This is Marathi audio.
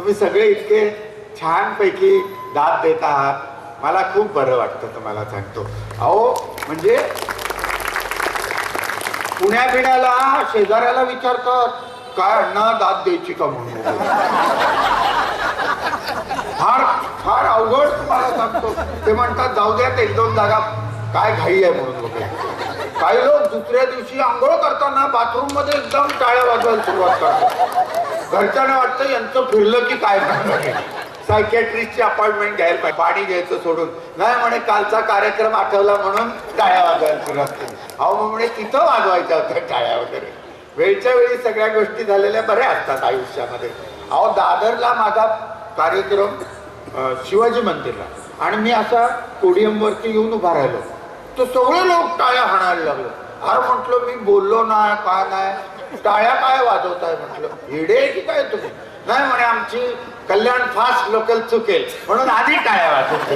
तुम्ही सगळे इतके छानपैकी दाद देत आहात. मला खूप बरं वाटतं तुम्हाला सांगतो. अहो म्हणजे पुण्या बिण्याला शेजाऱ्याला विचारतात काय अण्णा दाद द्यायची का म्हणून? फार फार अवघड तुम्हाला सांगतो. ते म्हणतात जाऊ द्यात एक दोन जागा काय घाई आहे म्हणून वगैरे. काही लोक दुसऱ्या दिवशी आंघोळ करताना बाथरूममध्ये एकदम टाळ्या वाजवायला सुरुवात करतात. घरच्यांना वाटतं यांचं फिरलं की काय सायकॅट्रिस्टची अपॉइंटमेंट घ्यायला पाहिजे पाणी घ्यायचं सोडून. नाही म्हणे कालचा कार्यक्रम आठवला म्हणून टाळ्या वाजवायला सुरुवात केली. अहो म्हणे तिथं वाजवायच्या होत्या टाळ्या वगैरे. वेळच्या वेळी सगळ्या गोष्टी झालेल्या बऱ्या असतात आयुष्यामध्ये. अहो दादरला माझा कार्यक्रम शिवाजी मंदिरला. आणि मी असा पोडियमवरती येऊन उभा राहिलो. तर सगळे लोक टाळ्या हाणायला लागलो. अरे म्हटलं मी बोललो नाही काय नाही. टाळ्या काय वाजवताय म्हटलं? हिडे की काय तुम्ही? नाही म्हणे आमची कल्याण फास्ट लोकल चुकेल. म्हणून आधी टाळ्या वाजवत